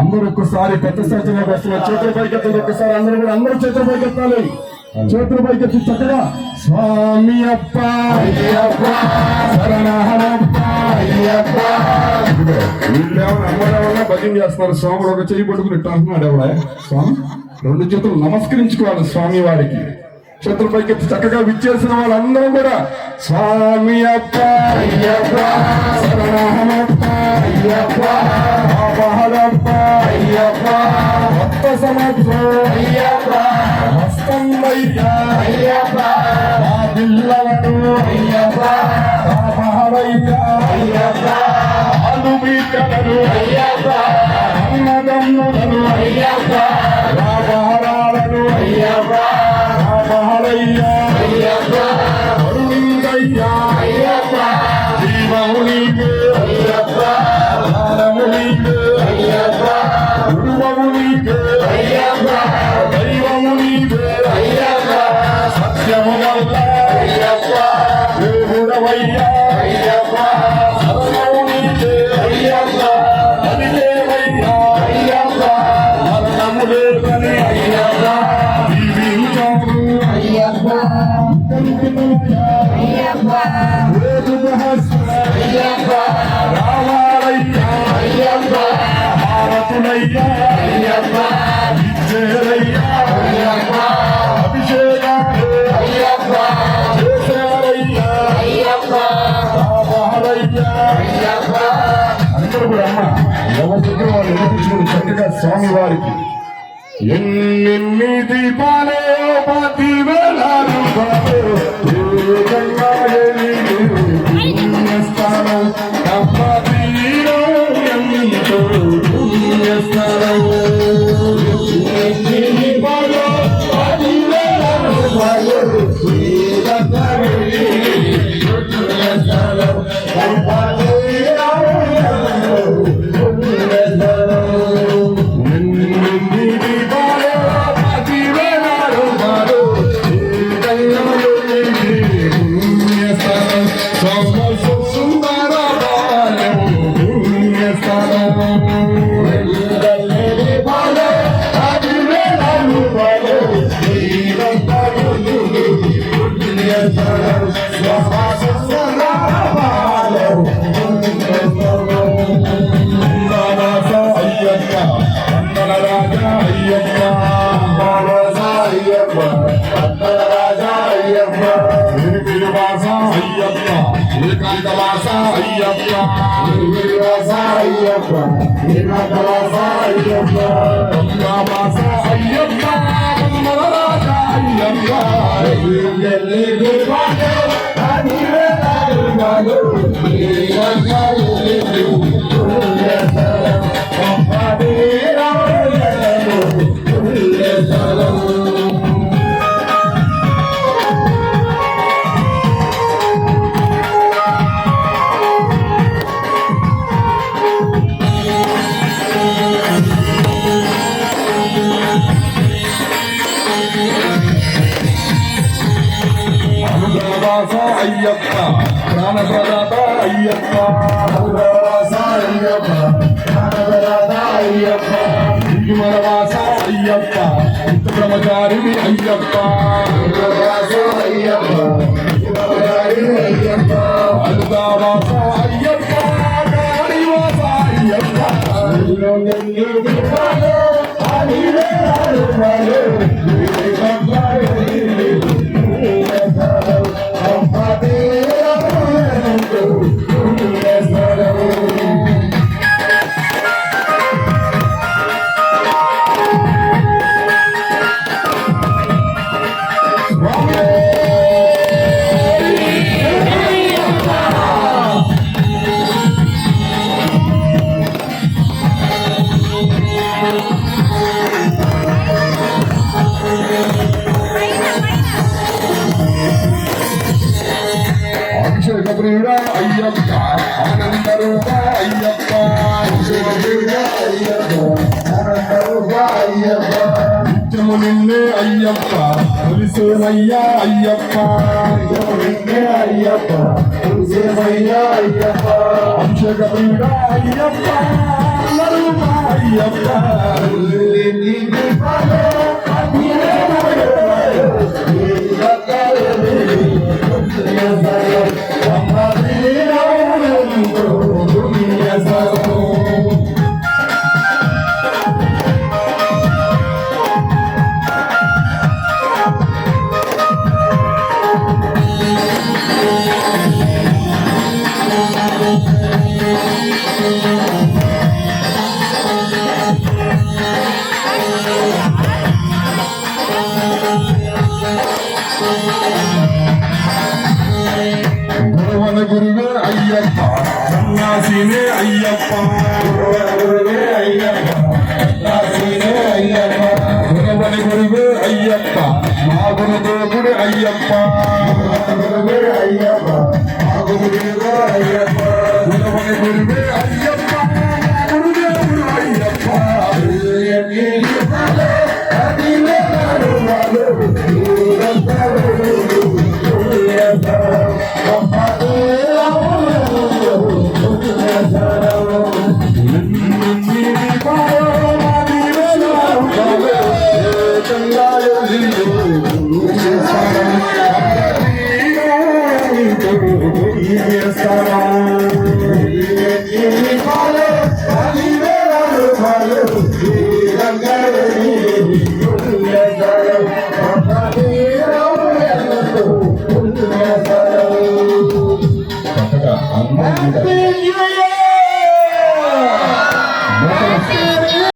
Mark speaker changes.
Speaker 1: అందరూ ఒక్కసారి పెద్ద సంఖ్యలో వస్తున్నారు. చేతుల పైకెత్తండి ఒక్కసారి అందరూ కూడా అందరూ చేతుల పైకెత్తాలి. చేతుల పైకెత్తి చక్కగా స్వామి అప్ప అమ్మడేమన్నా భజన చేస్తున్నారు? స్వాముడు ఒక చెయ్యి పట్టుకుని ఇట్లా అంటున్నాడు ఎవడ స్వామి రెండు చేతులు నమస్కరించుకోవాలి స్వామి వారికి. చేతుల పైకెత్తి చక్కగా విచ్చేసిన వాళ్ళందరూ కూడా స్వామి అప్ప అయ్యప్ప భక్త సంవత్సరం అయ్యప్ప హస్తంబయ్య అయ్యప్ప మా పిల్లలను అయ్యప్ప బాబహరయ్య అయ్యప్ప ఆలుమీకలను అయ్యప్ప అన్నదమ్ములను అయ్యప్ప బాబహరాలను అయ్యప్ప బాబహరయ్య అయ్యప్ప అరుణిందయ్య అయ్యప్ప జీవమునికే అయ్యప్ప జ్ఞానమునికే స్వామి వారికి ఎన్నెన్ని దీపాలే పది వేలాలు బాబు అయ్యప్ప నిర్వివాస అయ్యప్ప ఏకాంతవాస అయ్యప్ప గంగావాస అయ్యప్ప గంగరాజ అయ్యప్ప ఎల్లి గురువాడు అనివే నాడు అనుగ్రహవాస అయ్యప్ప. ప్రాణప్రదాత అయ్యప్ప. అనుగ్రహవాస అయ్యప్ప. ప్రాణప్రదాత అయ్యప్ప. దిగుమలవాస అయ్యప్ప. బ్రహ్మచారిణి అయ్యప్ప. అనుగ్రహవాస అయ్యప్ప. దిగుమలచారిణి అయ్యప్ప. అలుదావాస అయ్యప్ప. కాళీవాస అయ్యప్ప. అభిషేక ప్రియుడ అయ్యప్ప ఆనంద రూప అయ్యప్ప అభిషేక ప్రియుడ అయ్యప్ప ఆనంద రూప అయ్యప్ప నిత్యము నిన్నే అయ్యప్ప తులిసేవయ్యా అయ్యప్ప. నిత్యము నిన్నే అయ్యప్ప తులిసేవయ్యా అయ్యప్ప అభిషేక ప్రియుడ అయ్యప్ప காசினே ஐயப்பா.
Speaker 2: குருவே ஐயப்பா காசினே ஐயப்பா. குருமணி குருவே ஐயப்பா. ஐயப்பா குருவே ஐயப்பா குருவே ஐயப்பா.